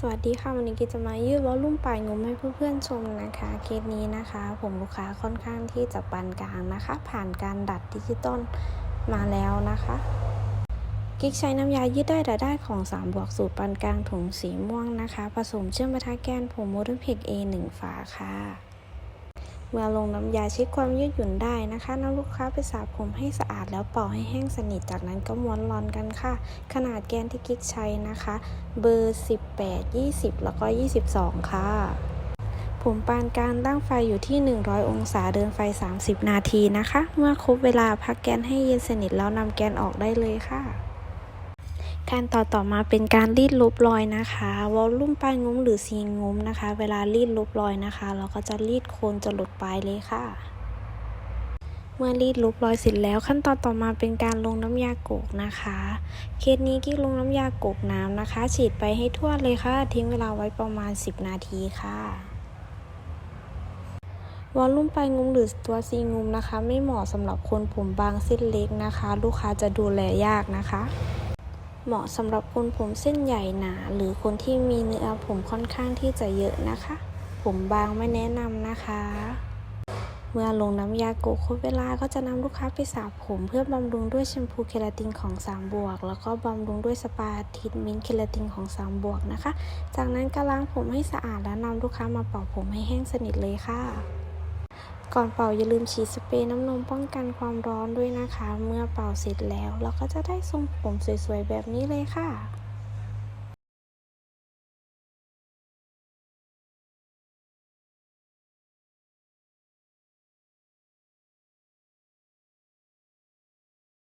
สวัสดีค่ะ วันนี้กิจจะมายืดวอลลุ่มปลายงมให้เพื่อนๆชมนะคะเคสนี้นะคะ ผมลูกค้าค่อนข้างที่จะปานกลางนะคะ ผ่านการดัดดิจิตอลมาแล้วนะคะ กิ๊กใช้น้ำยายืดได้แต่ได้ของ 3 บวกสูตรปานกลางถุงสีม่วงนะคะ ผสมเชื่อมประทะแกนผมโมเดิร์นเพก A1 ฝาค่ะ เมื่อลงน้ำยาเช็คความยืดหยุ่นได้นะคะนำลูกค้าไปสระผมให้สะอาดแล้วเป่าให้แห้งสนิทจากนั้นก็ม้วนรอนกันค่ะ ขนาดแกนที่กิ๊กใช้นะคะ เบอร์ 18 20 แล้วก็ 22 ค่ะผมปานกางตั้งไฟอยู่ที่ 100 องศาเดินไฟ 30 นาทีนะคะ เมื่อครบเวลาพักแกนให้เย็นสนิทแล้วนำแกนออกได้เลยค่ะ การต่อต่อมาเป็นการรีดลบรอยนะคะวอลลุ่มปลายงุ้มหรือซีงุ้มนะคะ เวลารีดลบรอยนะคะ เราก็จะรีดโคนจะหลุดปลายเลยค่ะ เมื่อรีดลบรอยเสร็จแล้วขั้นตอนต่อมาเป็นการลงน้ำยาโกกนะคะ เคสนี้กิ๊กลงน้ำยาโกกน้ำนะคะ ฉีดไปให้ทั่วเลยค่ะ ทิ้งเวลาไว้ประมาณ 10 นาทีค่ะวอลลุ่มปลายงุ้มหรือตัวซีงุ้มนะคะ ไม่เหมาะสำหรับคนผมบางเส้นเล็กนะคะ ลูกค้าจะดูแลยากนะคะ เหมาะสำหรับคนผมเส้นใหญ่หนา หรือคนที่มีเนื้อผมค่อนข้างที่จะเยอะนะคะ ผมบางไม่แนะนำนะคะ เมื่อลงน้ำยาโกะครบเวลาก็จะนำลูกค้าไปสระผม เพื่อบำรุงด้วยแชมพูเคราตินของ3บวก แล้วก็บำรุงด้วยสปาทิทมินเคราตินของ3บวกนะคะ จากนั้นก็ล้างผมให้สะอาดแล้วนำลูกค้ามาเป่าผมให้แห้งสนิทเลยค่ะ ก่อนเป่าอย่าลืมฉีดสเปรย์น้ำนมป้องกันความร้อนด้วยนะคะ เมื่อเป่าเสร็จแล้ว เราก็จะได้ทรงผมสวยๆแบบนี้เลยค่ะ